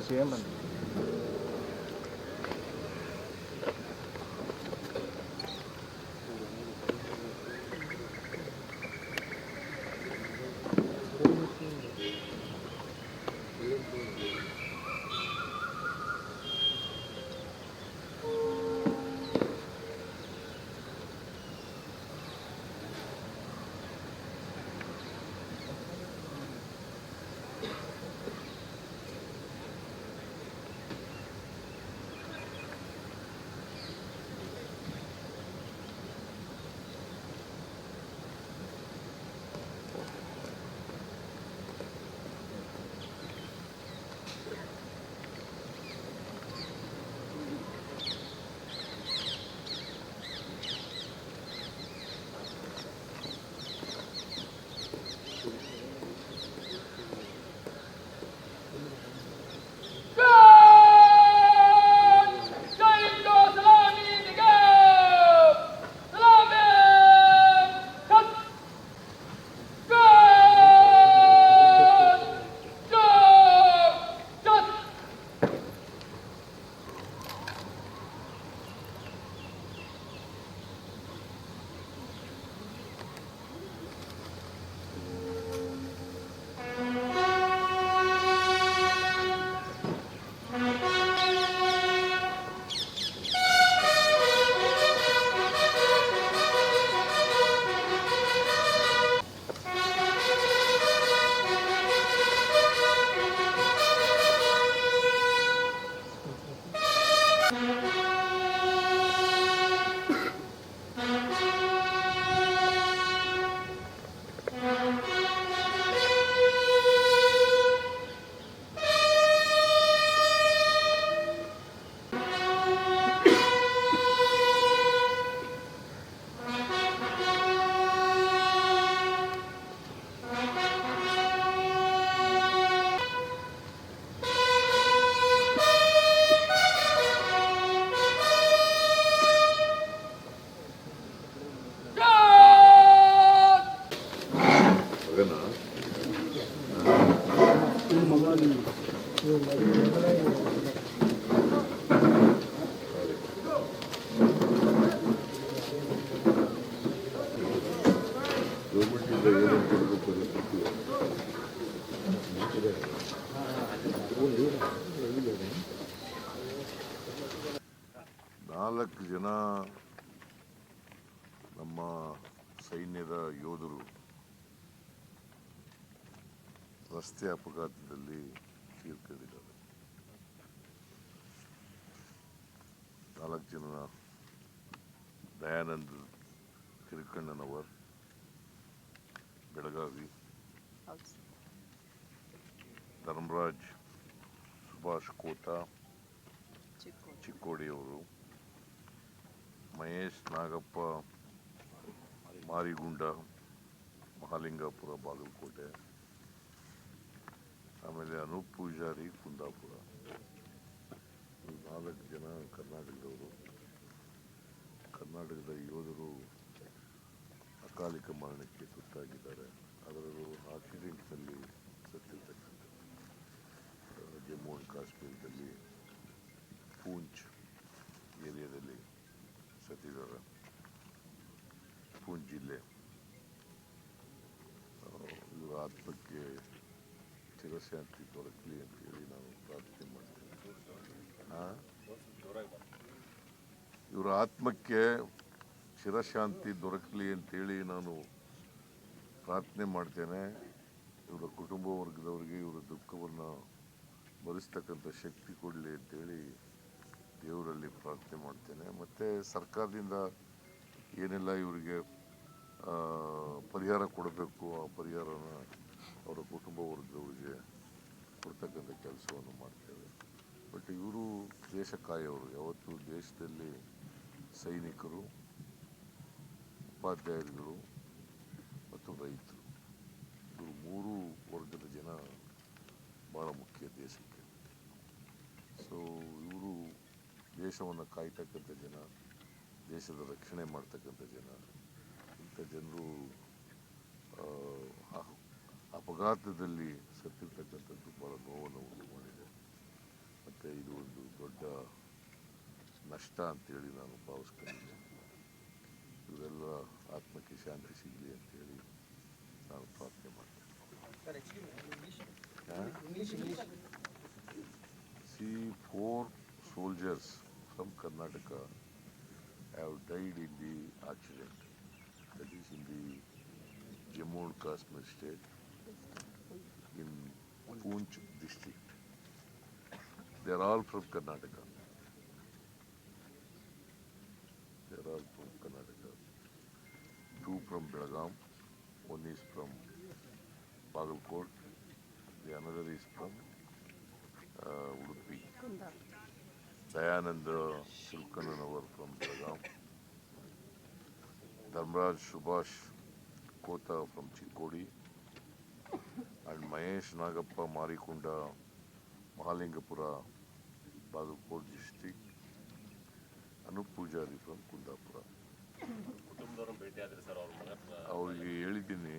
是的嘛。ನಾಲ್ಕು ಜನ ನಮ್ಮ ಸೈನ್ಯದ ಯೋಧರು ರಸ್ತೆ ಅಪಘಾತದಲ್ಲಿ ತೀರ್ಕೊಂಡಿದ್ದಾರೆ ನಾಲ್ಕು ಜನ ದಯಾನಂದ್ ಕಿರಿಕಣ್ಣನವರ್ ಬೆಳಗಾವಿ ಧರ್ಮರಾಜ್ ಸುಭಾಷ್ ಕೋಟಾ ಚಿಕ್ಕೋಡಿ ಚಿಕ್ಕೋಡಿಯವರು ಮಹೇಶ್ ನಾಗಪ್ಪ ಮಾರಿಗುಂಡ ಮಹಾಲಿಂಗಾಪುರ ಬಾಗಲಕೋಟೆ ಆಮೇಲೆ ಅನೂಪ್ ಪೂಜಾರಿ ಕುಂದಾಪುರ. ಈ ನಾಲ್ಕು ಜನ ಕರ್ನಾಟಕದವರು. ಕರ್ನಾಟಕದ ಯೋಧರು ಅಕಾಲಿಕ ಮರಣಕ್ಕೆ ತುತ್ತಾಗಿದ್ದಾರೆ. ಅದರಲ್ಲೂ ಆಕ್ಸಿಡೆಂಟ್ನಲ್ಲಿ ಸತ್ತಿರ್ತಕ್ಕಂಥ ಜಮ್ಮು ಆ್ಯಂಡ್ ಕಾಶ್ಮೀರದಲ್ಲಿ ಪೂಂಚ್ ಏರಿಯಾದಲ್ಲಿ ಸತ್ತಿದ್ದಾರೆ. ಪೂಂಚ್ ಜಿಲ್ಲೆ. ಇವರ ಆತ್ಮಕ್ಕೆ ಚಿರಶಾಂತಿ ದೊರಕಲಿ ಅಂತೇಳಿ ನಾನು ಪ್ರಾರ್ಥನೆ ಮಾಡ್ತೇನೆ ಆ? ಇವರ ಆತ್ಮಕ್ಕೆ ಚಿರಶಾಂತಿ ದೊರಕಲಿ ಅಂತೇಳಿ ನಾನು ಪ್ರಾರ್ಥನೆ ಮಾಡ್ತೇನೆ ಇವರ ಕುಟುಂಬ ವರ್ಗದವರಿಗೆ ಇವರ ದುಃಖವನ್ನು ಭರಿಸ್ತಕ್ಕಂಥ ಶಕ್ತಿ ಕೊಡಲಿ ಅಂತೇಳಿ ದೇವರಲ್ಲಿ ಪ್ರಾರ್ಥನೆ ಮಾಡ್ತೇನೆ ಮತ್ತು ಸರ್ಕಾರದಿಂದ ಏನೆಲ್ಲ ಇವರಿಗೆ ಪರಿಹಾರ ಕೊಡಬೇಕು ಆ ಪರಿಹಾರನ ಅವರ ಕುಟುಂಬ ವರ್ಗದವರಿಗೆ ಕೊಡ್ತಕ್ಕಂಥ ಕೆಲಸವನ್ನು ಮಾಡ್ತೇವೆ. ಬಟ್ ಇವರು ದೇಶ ಕಾಯೋರು ಯಾವತ್ತು ದೇಶದಲ್ಲಿ ಸೈನಿಕರು, ಉಪಾಧ್ಯಾಯರುಗಳು ಮತ್ತು ರೈತರು. ಇವರು ಮೂರು ವರ್ಗದ ಜನ ಭಾಳ ಮುಖ್ಯ ದೇಶಕ್ಕೆ. ಸೊ ಇವರು ದೇಶವನ್ನು ಕಾಯ್ತಕ್ಕಂಥ ಜನ, ದೇಶದ ರಕ್ಷಣೆ ಮಾಡ್ತಕ್ಕಂಥ ಜನ. ಇಂಥ ಜನರು ಅಪಘಾತದಲ್ಲಿ ಸತ್ತಿರ್ತಕ್ಕಂಥದ್ದು ಭಾಳ ನೋವನ್ನು ಉಂಟು ಮಾಡಿದೆ. ಮತ್ತು ಇದು ಒಂದು ದೊಡ್ಡ ನಷ್ಟ ಅಂತೇಳಿ ನಾನು ಭಾವಿಸ್ಕೊಂಡಿದ್ದೆ. ಇವರೆಲ್ಲ ಆತ್ಮಕ್ಕೆ ಶಾಂತಿ ಸಿಗಲಿ ಅಂತೇಳಿ ನಾನು ಪ್ರಾರ್ಥನೆ ಮಾಡ್ತೇನೆ. See four soldiers from Karnataka Karnataka died in the accident. accident. That the in the Jammu and Kashmir state, in Poonch district. They are all from Karnataka. They are all from Karnataka. Two from Belgaum, one is from Bagalkot, the another is from uh, Udupi. ಕುಂದ Dayanand Shilkananavar from Belgaum. Dharmaraj Subhash Kota from Chikkodi. And Mahesh Nagappa Marikunda Mahalingapura Bagalkot district Anoop Pujari from Kundapura. ಅವ್ರಿಗೆ ಹೇಳಿದ್ದೀನಿ.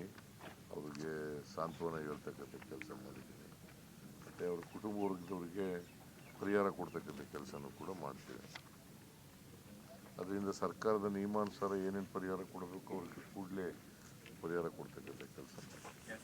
ಅವ್ರಿಗೆ ಸಾಂತ್ವನ ಹೇಳ್ತಕ್ಕಂಥ ಕೆಲಸ ಮಾಡಿದ್ದೀನಿ. ಮತ್ತು ಅವ್ರ ಕುಟುಂಬ ವರ್ಗದವ್ರಿಗೆ ಪರಿಹಾರ ಕೊಡ್ತಕ್ಕಂಥ ಕೆಲಸನೂ ಕೂಡ ಮಾಡ್ತೀವಿ. ಅದರಿಂದ ಸರ್ಕಾರದ ನಿಯಮಾನುಸಾರ ಏನೇನು ಪರಿಹಾರ ಕೊಡಬೇಕು ಅವ್ರಿಗೆ ಕೂಡಲೇ ಪರಿಹಾರ ಕೊಡ್ತಕ್ಕಂಥ ಕೆಲಸ ಮಾಡ್ತೀವಿ.